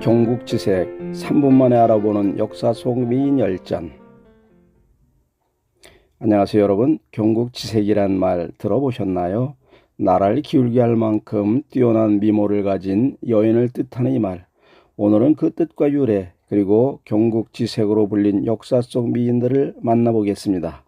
경국지색 3분 만에 알아보는 역사 속 미인 열전 안녕하세요 여러분 경국지색이란 말 들어보셨나요? 나라를 기울게 할 만큼 뛰어난 미모를 가진 여인을 뜻하는 이 말 오늘은 그 뜻과 유래 그리고 경국지색으로 불린 역사 속 미인들을 만나보겠습니다.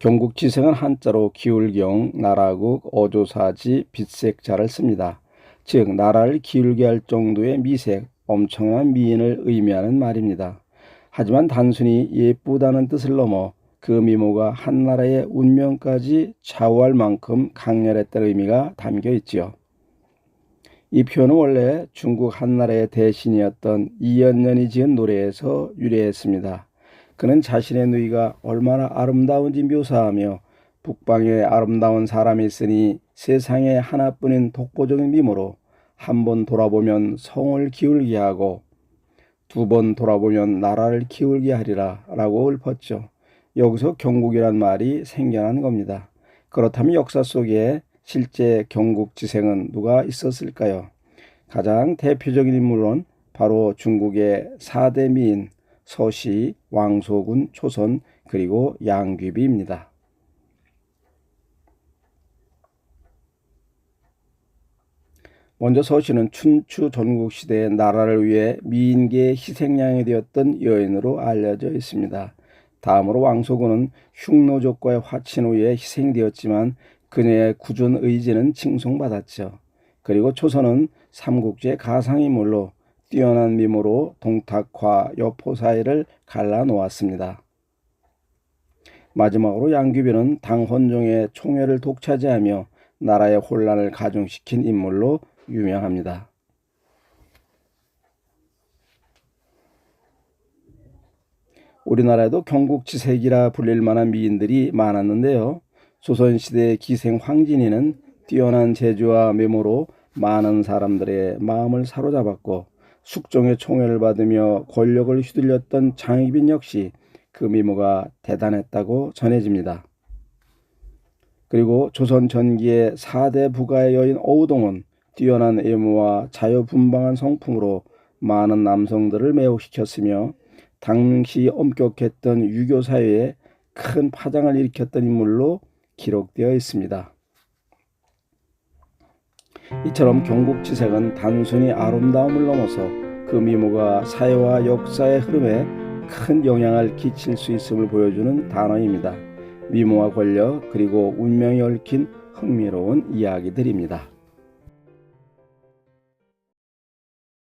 경국지생은 한자로 기울경, 나라국, 어조사지, 빛색자를 씁니다. 즉 나라를 기울게 할 정도의 미색, 엄청난 미인을 의미하는 말입니다. 하지만 단순히 예쁘다는 뜻을 넘어 그 미모가 한 나라의 운명까지 좌우할 만큼 강렬했다는 의미가 담겨 있지요. 이 표현은 원래 중국 한나라의 대신이었던 이연년이 지은 노래에서 유래했습니다. 그는 자신의 누이가 얼마나 아름다운지 묘사하며 북방에 아름다운 사람이 있으니 세상에 하나뿐인 독보적인 미모로 한 번 돌아보면 성을 기울게 하고 두 번 돌아보면 나라를 기울게 하리라 라고 읊었죠. 여기서 경국이란 말이 생겨난 겁니다. 그렇다면 역사 속에 실제 경국지생은 누가 있었을까요? 가장 대표적인 인물은 바로 중국의 4대 미인 서시, 왕소군, 초선, 그리고 양귀비입니다. 먼저 서시는 춘추 전국시대의 나라를 위해 미인계의 희생양이 되었던 여인으로 알려져 있습니다. 다음으로 왕소군은 흉노족과의 화친 후에 희생되었지만 그녀의 구준 의지는 칭송받았죠. 그리고 초선은 삼국지의 가상인물로 뛰어난 미모로 동탁과 여포 사이를 갈라놓았습니다. 마지막으로 양귀비는 당헌종의 총회를 독차지하며 나라의 혼란을 가중시킨 인물로 유명합니다. 우리나라에도 경국지색이라 불릴 만한 미인들이 많았는데요. 조선시대 기생 황진이는 뛰어난 재주와 메모로 많은 사람들의 마음을 사로잡았고 숙종의 총애를 받으며 권력을 휘둘렸던 장희빈 역시 그 미모가 대단했다고 전해집니다. 그리고 조선 전기의 4대 부가의 여인 어우동은 뛰어난 외모와 자유분방한 성품으로 많은 남성들을 매혹시켰으며 당시 엄격했던 유교 사회에 큰 파장을 일으켰던 인물로 기록되어 있습니다. 이처럼 경국지색은 단순히 아름다움을 넘어서 그 미모가 사회와 역사의 흐름에 큰 영향을 끼칠 수 있음을 보여주는 단어입니다. 미모와 권력 그리고 운명이 얽힌 흥미로운 이야기들입니다.